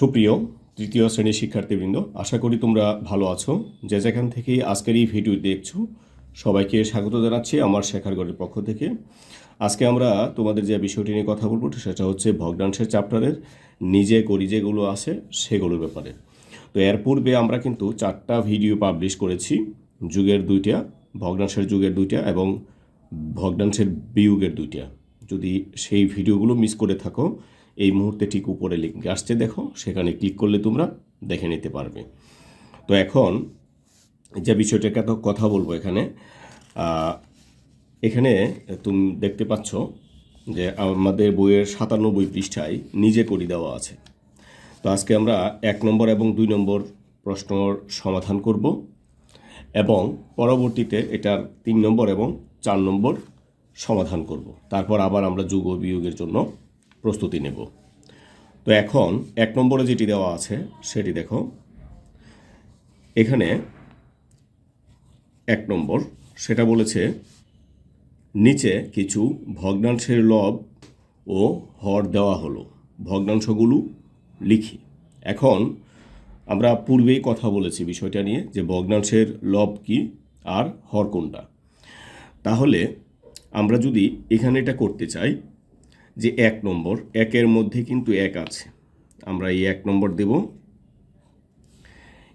সুপ্রিয় তৃতীয় শ্রেণির শিক্ষার্থীবৃন্দ, আশা করি তোমরা ভালো আছো। যে যেখান থেকে আজকের এই ভিডিও দেখছ, সবাইকে স্বাগত জানাচ্ছি আমার শেখারগড়ের পক্ষ থেকে। আজকে আমরা তোমাদের যে বিষয়টি নিয়ে কথা বলব, সেটা হচ্ছে ভগ্নাংশের চ্যাপ্টারের নিজে করি যেগুলো আছে সেগুলোর ব্যাপারে। তো এর পূর্বে আমরা কিন্তু চারটা ভিডিও পাবলিশ করেছি, যুগের দুইটা, ভগ্নাংশের যুগের দুইটা এবং ভগ্নাংশের বিয়োগের দুইটা। যদি সেই ভিডিওগুলো মিস করে থাকো এই মুহূর্তে ঠিক উপরে লিঙ্ক আসছে, দেখো, সেখানে ক্লিক করলে তোমরা দেখে নিতে পারবে। তো এখন যে বিষয়টার কথা কথা বলব এখানে এখানে তুমি দেখতে পাচ্ছ যে আমাদের বইয়ের সাতানব্বই পৃষ্ঠায় নিজে করি দেওয়া আছে। তো আজকে আমরা এক নম্বর এবং দুই নম্বর প্রশ্নর সমাধান করব এবং পরবর্তীতে এটার তিন নম্বর এবং চার নম্বর সমাধান করব। তারপর আবার আমরা যুগ বিয়োগের জন্য প্রস্তুতি নেব। তো এখন এক নম্বরে যেটি দেওয়া আছে, সেটি দেখো। এখানে এক নম্বর, সেটা বলেছে, নিচে কিছু ভগ্নাংশের লব ও হর দেওয়া হলো। ভগ্নাংশগুলো লিখি। এখন আমরা পূর্বেই কথা বলেছি বিষয়টা নিয়ে, যে ভগ্নাংশের লব কি আর হর কোনটা। তাহলে আমরা যদি এখানে এটা করতে চাই যে এক নম্বর, একের মধ্যে কিন্তু এক আছে। আমরা এই এক নম্বর দেব।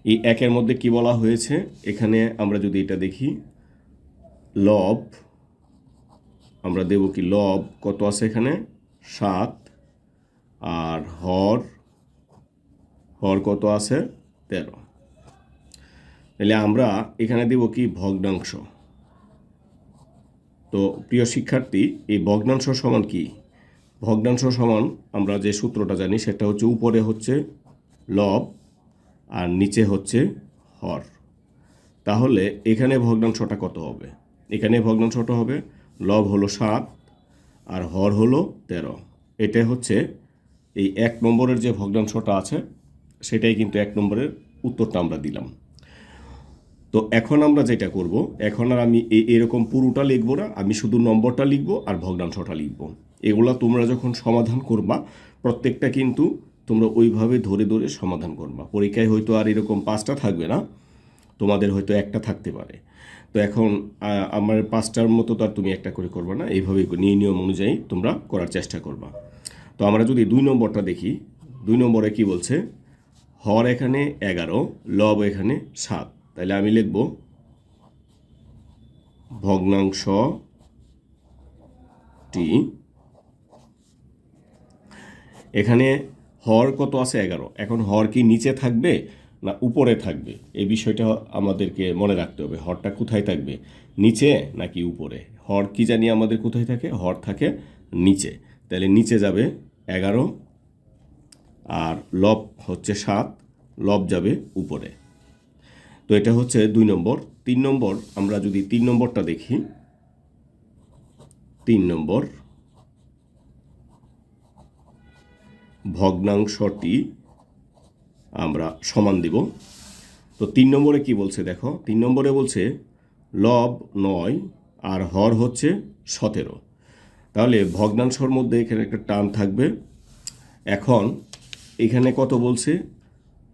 এই একের মধ্যে কি বলা হয়েছে? এখানে আমরা যদি এটা দেখি, লব, আমরা দেব কি লব, কত আছে এখানে? সাত। আর হর হর কত আছে? তেরো। তাহলে আমরা এখানে দেব কি? ভগ্নাংশ। তো প্রিয় শিক্ষার্থী, এই ভগ্নাংশ সমান কি? ভগ্নাংশ সমান, আমরা যে সূত্রটা জানি সেটা হচ্ছে উপরে হচ্ছে লব আর নিচে হচ্ছে হর। তাহলে এখানে ভগ্নাংশটা কত হবে? এখানে ভগ্নাংশটা হবে, লব হলো সাত আর হর হলো তেরো। এটা হচ্ছে এই এক নম্বরের যে ভগ্নাংশটা আছে, সেটাই কিন্তু এক নম্বরের উত্তরটা আমরা দিলাম। তো এখন আমরা যেটা করব, এখন আর আমি এরকম পুরোটা লিখব না, আমি শুধু নম্বরটা লিখব আর ভগ্নাংশটা লিখব। এগুলা তোমরা যখন সমাধান করবা, প্রত্যেকটা কিন্তু তোমরা ওইভাবে ধরে ধরে সমাধান করবা। পরীক্ষায় হয়তো আর এরকম পাঁচটা থাকবে না, তোমাদের হয়তো একটা থাকতে পারে। তো এখন আমার পাঁচটার মতো তো আর তুমি একটা করে করবে না, এইভাবে নিয়ে নিয়ম অনুযায়ী তোমরা করার চেষ্টা করবা। তো আমরা যদি দুই নম্বরটা দেখি, দুই নম্বরে কি বলছে? হর এখানে এগারো, লব এখানে সাত। তাহলে আমি লিখব ভগ্নাংশটি এখানে হর কত আছে? এগারো। এখন হর কি নিচে থাকবে না উপরে থাকবে? এই বিষয়টা আমাদেরকে মনে রাখতে হবে। হরটা কোথায় থাকবে? নিচে নাকি উপরে? হর কি জানি আমাদের কোথায় থাকে? হর থাকে নিচে। তাহলে নিচে যাবে এগারো আর লব হচ্ছে সাত, লব যাবে উপরে। তো এটা হচ্ছে দুই নম্বর। তিন নম্বর, আমরা যদি তিন নম্বরটা দেখি, তিন নম্বর ভগ্নাংশটি আমরা সমান দিব। তো তিন নম্বরে কি বলছে দেখো? তিন নম্বরে বলছে, লব নয়, আর হর হচ্ছে সতেরো। তাহলে ভগ্নাংশর মধ্যে এখানে একটা টান থাকবে। এখন এখানে কত বলছে?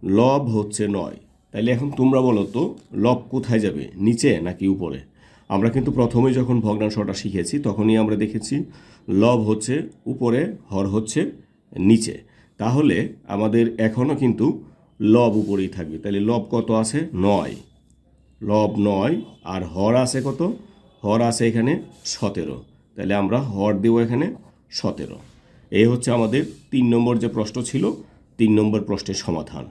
লব হচ্ছে নয়। তাইলে এখন তোমরা বলো তো, লব কোথায় যাবে? নিচে নাকি উপরে? আমরা কিন্তু প্রথমে যখন ভগ্নাংশটা শিখেছি, তখনই আমরা দেখেছি, লব হচ্ছে উপরে, হর হচ্ছে নিচে। তাহলে আমাদের এখনও কিন্তু লব উপরেই থাকবে। তাহলে লব কত আছে? নয়। লব নয় আর হর আছে কত? হর আছে এখানে সতেরো। তাহলে আমরা হর দেবো এখানে সতেরো। এই হচ্ছে আমাদের তিন নম্বর যে প্রশ্ন ছিল, তিন নম্বর প্রশ্নের সমাধান।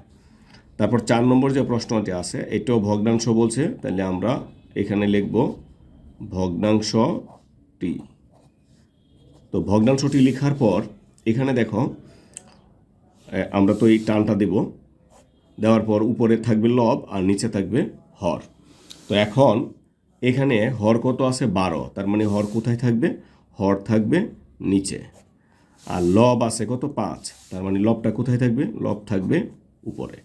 তারপর চার নম্বর যে প্রশ্নটি আছে, এটাও ভগ্নাংশ বলছে। তাহলে আমরা এখানে লিখব ভগ্নাংশটি। তো ভগ্নাংশটি লেখার পর এখানে দেখো আমরা তো এই টানটা দেব। দেওয়ার পর উপরে থাকবে লব আর নিচে থাকবে হর। তো এখন এখানে হর কত আছে? বারো। তার মানে হর কোথায় থাকবে? হর থাকবে নিচে। আর লব আছে কত? পাঁচ। তার মানে লবটা কোথায় থাকবে? লব থাকবে উপরে।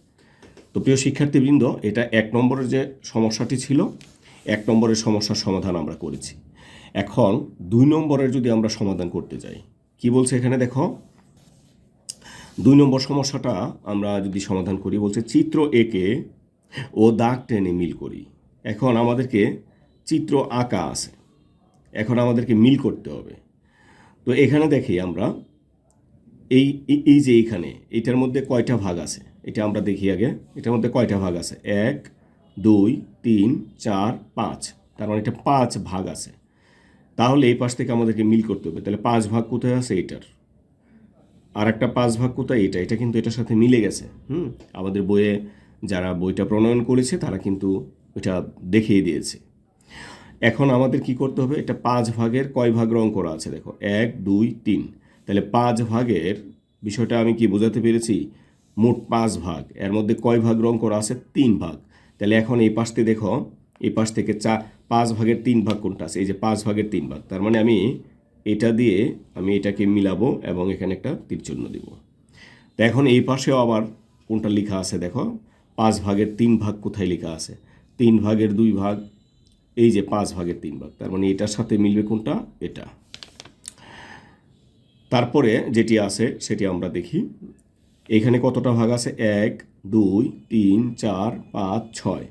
তো প্রিয় শিক্ষার্থীবৃন্দ, এটা এক নম্বরের যে সমস্যাটি ছিল, এক নম্বরের সমস্যার সমাধান আমরা করেছি। এখন দুই নম্বরের যদি আমরা সমাধান করতে যাই কি বলছে এখানে দেখো? দুই নম্বর সমস্যাটা আমরা যদি সমাধান করি, বলছে চিত্র একে ও দাগ টেনে মিল করি। এখন আমাদেরকে চিত্র আঁকা আছে। এখন আমাদেরকে মিল করতে হবে। তো এখানে দেখি আমরা, এই, এই- যে এইখানে এটার মধ্যে কয়টা ভাগ আছে? এটা আমরা দেখি আগে। এটার মধ্যে কয়টা ভাগ আছে? এক, দুই, তিন, চার, পাঁচ। তার মানে এটা পাঁচ ভাগ আছে। তাহলে এই পাশ থেকে আমাদেরকে মিল করতে হবে। তাহলে পাঁচ ভাগ কোথায় আছে? এটার আর একটা পাঁচ ভাগ কোথায়? এটা এটা কিন্তু এটার সাথে মিলে গেছে। হুম? আমাদের বইয়ে যারা বইটা প্রণয়ন করেছে, তারা কিন্তু এটা দেখিয়ে দিয়েছে। এখন আমাদের কি করতে হবে? এটা পাঁচ ভাগের কয় ভাগ রং করা আছে? দেখো, এক, দুই, তিন। তাহলে পাঁচ ভাগের বিষয়টা আমি কি বোঝাতে পেরেছি? মোট পাঁচ ভাগ। এর মধ্যে কয় ভাগ রং করা আছে? তিন ভাগ। তাহলে এখন এই পাশ থেকে দেখো এই পাশ থেকে চা পাঁচ ভাগের তিন ভাগ কোনটা আছে? এই যে পাঁচ ভাগের তিন ভাগ। তার মানে আমি এটা দিয়ে আমি এটাকে মিলাবো এবং এখানে একটা তীরচিহ্ন দিব। তো এখন এই পাশেও আবার কোনটা লেখা আছে দেখো? পাঁচ ভাগের তিন ভাগ কোথায় লেখা আছে? তিন ভাগের দুই ভাগ, এই যে পাঁচ ভাগের তিন ভাগ। তার মানে এটার সাথে মিলবে কোনটা? এটা। তারপরে যেটি আছে সেটি আমরা দেখি। এখানে কতটা ভাগ আছে? এক, দুই, তিন, চার, পাঁচ, ছয়।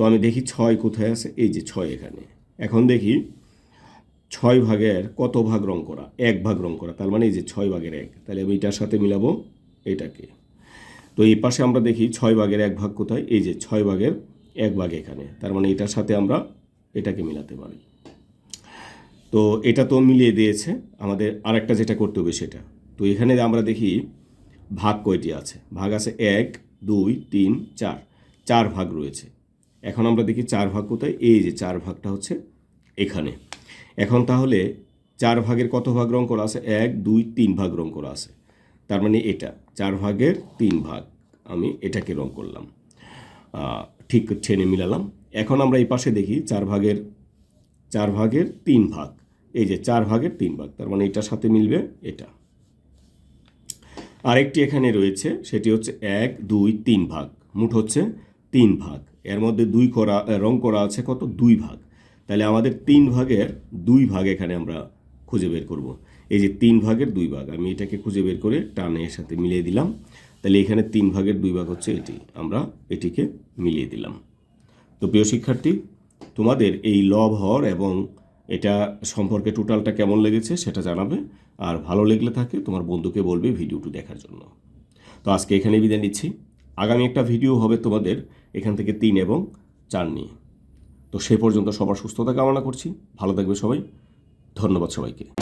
তো আমি দেখি ছয় কোথায় আছে? এই যে ছয় এখানে। এখন দেখি ছয় ভাগের কত ভাগ রং করা? এক ভাগ রং করা। তার মানে এই যে ছয় ভাগের এক। তাহলে আমি এটার সাথে মিলাবো এটাকে। তো এই পাশে আমরা দেখি ছয় ভাগের এক ভাগ কোথায়? এই যে ছয় ভাগের এক ভাগ এখানে। তার মানে এটার সাথে আমরা এটাকে মিলাতে পারি। তো এটা তো মিলিয়ে দিয়েছে। আমাদের আরেকটা যেটা করতে হবে সেটা। তো এখানে আমরা দেখি ভাগ কয়টি আছে? ভাগ আছে এক, দুই, তিন, চার। চার ভাগ রয়েছে। এখন আমরা দেখি চার ভাগ কোথায়? এই যে চার ভাগটা হচ্ছে এখানে। এখন তাহলে চার ভাগের কত ভাগ রং করা আছে? এক, দুই, তিন ভাগ রং করা আছে। তার মানে এটা, চার ভাগের তিন ভাগ আমি এটাকে রং করলাম। ঠিক টেনে মিলালাম। এখন আমরা এই পাশে দেখি চার ভাগের চার ভাগের তিন ভাগ। এই যে চার ভাগের তিন ভাগ, তার মানে এটার সাথে মিলবে এটা। আরেকটি এখানে রয়েছে, সেটি হচ্ছে এক, দুই, তিন ভাগ। মোট হচ্ছে তিন ভাগ। এর মধ্যে দুই করা রং করা আছে কত? দুই ভাগ। তাহলে আমাদের তিন ভাগের দুই ভাগ এখানে আমরা খুঁজে বের করব। এই যে তিন ভাগের দুই ভাগ, আমি এটাকে খুঁজে বের করে টানে এর সাথে মিলিয়ে দিলাম। তাহলে এখানে তিন ভাগের দুই ভাগ হচ্ছে এটি। আমরা এটিকে মিলিয়ে দিলাম। তো প্রিয় শিক্ষার্থী, তোমাদের এই লব, হর এবং এটা সম্পর্কে টোটালটা কেমন লেগেছে সেটা জানাবে। আর ভালো লেগলে থাকে তোমার বন্ধুকে বলবে ভিডিওটি দেখার জন্য। তো আজকে এখানে বিদায় নিচ্ছি। আগামী একটা ভিডিও হবে তোমাদের এখান থেকে তিন এবং চার নিয়ে। তো সে পর্যন্ত সবার সুস্থতা কামনা করছি। ভালো থাকবে সবাই। ধন্যবাদ সবাইকে।